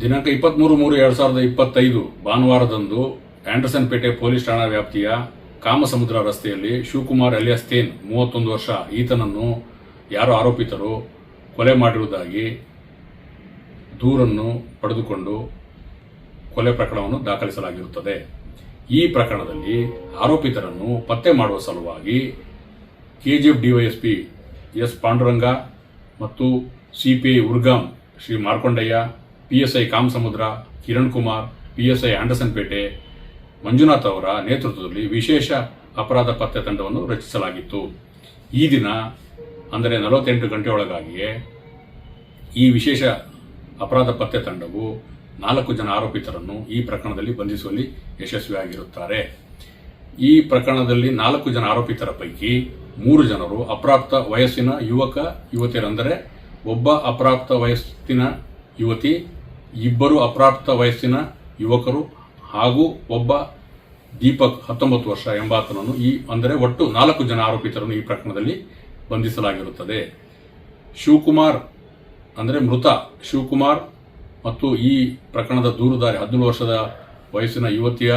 ದಿನಾಂಕ ಇಪ್ಪತ್ಮೂರು ಮೂರು ಎರಡು ಸಾವಿರದ ಇಪ್ಪತ್ತೈದು ಭಾನುವಾರದಂದು ಆಂಡರ್ಸನ್ ಪೇಟೆ ಪೊಲೀಸ್ ಠಾಣಾ ವ್ಯಾಪ್ತಿಯ ಕಾಮಸಮುದ್ರ ರಸ್ತೆಯಲ್ಲಿ ಶಿವಕುಮಾರ್ ಅಲಿಯಾಸ್ ತೇನ್, ಮೂವತ್ತೊಂದು ವರ್ಷ, ಈತನನ್ನು ಯಾರು ಆರೋಪಿತರು ಕೊಲೆ ಮಾಡಿರುವುದಾಗಿ ದೂರನ್ನು ಪಡೆದುಕೊಂಡು ಕೊಲೆ ಪ್ರಕರಣವನ್ನು ದಾಖಲಿಸಲಾಗಿರುತ್ತದೆ. ಈ ಪ್ರಕರಣದಲ್ಲಿ ಆರೋಪಿತರನ್ನು ಪತ್ತೆ ಮಾಡುವ ಸಲುವಾಗಿ ಕೆಜಿಎಫ್ ಡಿವೈಎಸ್ಪಿ ಎಸ್ ಪಾಂಡುರಂಗ ಮತ್ತು CPI Urigaum Shri Markondaiah PSI Kamasamudra Kiran Kumar PSI Andersonpet Manjunath ಅವರ ನೇತೃತ್ವದಲ್ಲಿ ವಿಶೇಷ ಅಪರಾಧ ಪತ್ತೆ ತಂಡವನ್ನು ರಚಿಸಲಾಗಿತ್ತು. ಈ ದಿನ ಅಂದರೆ ನಲವತ್ತೆಂಟು ಗಂಟೆ ಒಳಗಾಗಿಯೇ ಈ ವಿಶೇಷ ಅಪರಾಧ ಪತ್ತೆ ತಂಡವು ನಾಲ್ಕು ಜನ ಆರೋಪಿತರನ್ನು ಈ ಪ್ರಕರಣದಲ್ಲಿ ಬಂಧಿಸುವಲ್ಲಿ ಯಶಸ್ವಿಯಾಗಿರುತ್ತಾರೆ. ಈ ಪ್ರಕರಣದಲ್ಲಿ ನಾಲ್ಕು ಜನ ಆರೋಪಿತರ ಪೈಕಿ ಮೂರು ಜನರು ಅಪ್ರಾಪ್ತ ವಯಸ್ಸಿನ ಯುವಕ, ಯುವತಿಯರಂದರೆ ಒಬ್ಬ ಅಪ್ರಾಪ್ತ ವಯಸ್ಸಿನ ಯುವತಿ ಇಬ್ಬರು ಅಪ್ರಾಪ್ತ ವಯಸ್ಸಿನ ಯುವಕರು ಹಾಗೂ ಒಬ್ಬ ದೀಪಕ್ ಹತ್ತೊಂಬತ್ತು ವರ್ಷ ಎಂಬಾತನನ್ನು ಈ, ಅಂದರೆ ಒಟ್ಟು ನಾಲ್ಕು ಜನ ಆರೋಪಿತರನ್ನು ಈ ಪ್ರಕರಣದಲ್ಲಿ ಬಂಧಿಸಲಾಗಿರುತ್ತದೆ. ಶಿವಕುಮಾರ್, ಅಂದರೆ ಮೃತ ಶಿವಕುಮಾರ್ ಮತ್ತು ಈ ಪ್ರಕರಣದ ದೂರುದಾರಿ ಹದಿನೇಳು ವರ್ಷದ ವಯಸ್ಸಿನ ಯುವತಿಯ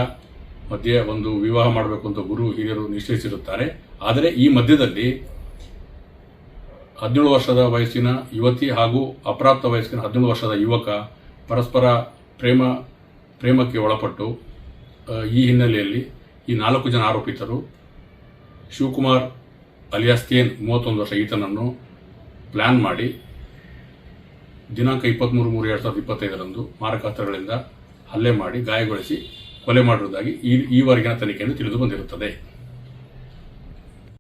ಮಧ್ಯೆ ಒಂದು ವಿವಾಹ ಮಾಡಬೇಕು ಅಂತ ಗುರು ಹಿರಿಯರು ನಿಶ್ಚಯಿಸಿರುತ್ತಾರೆ. ಆದರೆ ಈ ಮಧ್ಯದಲ್ಲಿ ಹದಿನೇಳು ವರ್ಷದ ವಯಸ್ಸಿನ ಯುವತಿ ಹಾಗೂ ಅಪ್ರಾಪ್ತ ವಯಸ್ಸಿನ ಹದಿನೇಳು ವರ್ಷದ ಯುವಕ ಪರಸ್ಪರ ಪ್ರೇಮ, ಪ್ರೇಮಕ್ಕೆ ಒಳಪಟ್ಟು ಈ ಹಿನ್ನೆಲೆಯಲ್ಲಿ ಈ ನಾಲ್ಕು ಜನ ಆರೋಪಿತರು, ಶಿವಕುಮಾರ್ ಅಲಿಯಾಸ್ ತೇನ್ ಮೂವತ್ತೊಂದು ವರ್ಷ ಈತನನ್ನು ಪ್ಲ್ಯಾನ್ ಮಾಡಿ ದಿನಾಂಕ ಇಪ್ಪತ್ತ್ಮೂರು ಮೂರು ಎರಡು ಸಾವಿರದ ಇಪ್ಪತ್ತೈದರಂದು ಮಾರಕಾಸ್ತ್ರಗಳಿಂದ ಹಲ್ಲೆ ಮಾಡಿ ಗಾಯಗೊಳಿಸಿ ಕೊಲೆ ಮಾಡಿರುವುದಾಗಿ ಈ ಈವರೆಗಿನ ತನಿಖೆಯನ್ನು ತಿಳಿದು ಬಂದಿರುತ್ತದೆ.